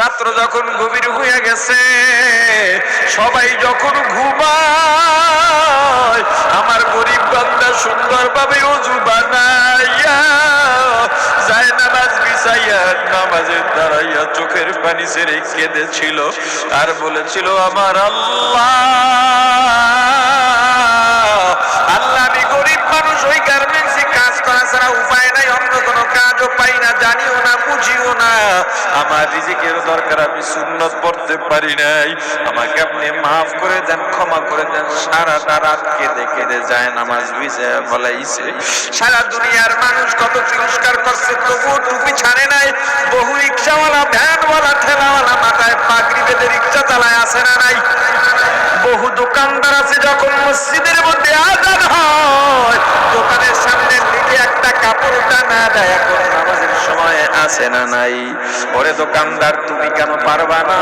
রাত্র যখন গভীর হয়ে গেছে, সবাই যখন ঘুমায়, আমার গরিব বান্দা সুন্দরভাবে অজু বানাইয়া যায় নামাজ বিছাইয়া নামাজের দাঁড়াইয়া চোখের পানি ছেড়ে কেঁদেছিল আর বলেছিল, আমার আল্লাহ আমার রিজিকের দরকার, আমি সুন্নত পড়তে পারি নাই। আমাকে আপনি মাফ করে দেন, ক্ষমা করে দেন। সারাটা রাত কেঁদে কেঁদে যায়, নামাজ বিজে বলাইছে। সারা দুনিয়ার মানুষ কত তিরস্কার করছে, তবুও টুপি ছাড়ে নাই। বহু রিক্সাওয়ালা, ভ্যানওয়ালা, ঠেলাওয়ালা, মাথায় পাগড়ি বেঁধে রিক্সা চালায় আসে না নাই? বহু দোকানদার আছে, যখন মসজিদের সময় আসে না নাই? ওরে দোকানদার, তুমি কেন পারবা না?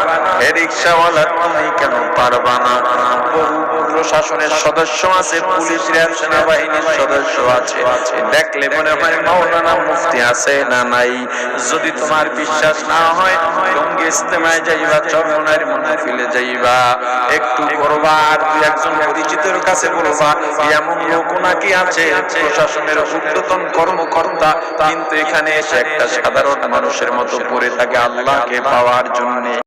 এ রিক্সাওয়ালা, তুমি কেন পারবা না? বহু প্রশাসনের সদস্য আছে, পুলিশ, র্যাব, সেনাবাহিনীর সদস্য আছে। দেখলে মনে হয় মাওলানা মুফতি আছে না নাই? যদি তোমার বিশ্বাস না হয় টঙ্গি ইস্তেমায় যাইবা, চরমনার ফেলে যাইবা, একটু করবা দুই একজন পরিচিতের কাছে বলবা এমন লোক নাকি আছে? প্রশাসনের উদ্যতন কর্মকর্তা, কিন্তু এখানে এসে একটা সাধারণ মানুষের মতো পড়ে থাকে আল্লাহকে পাওয়ার জন্য।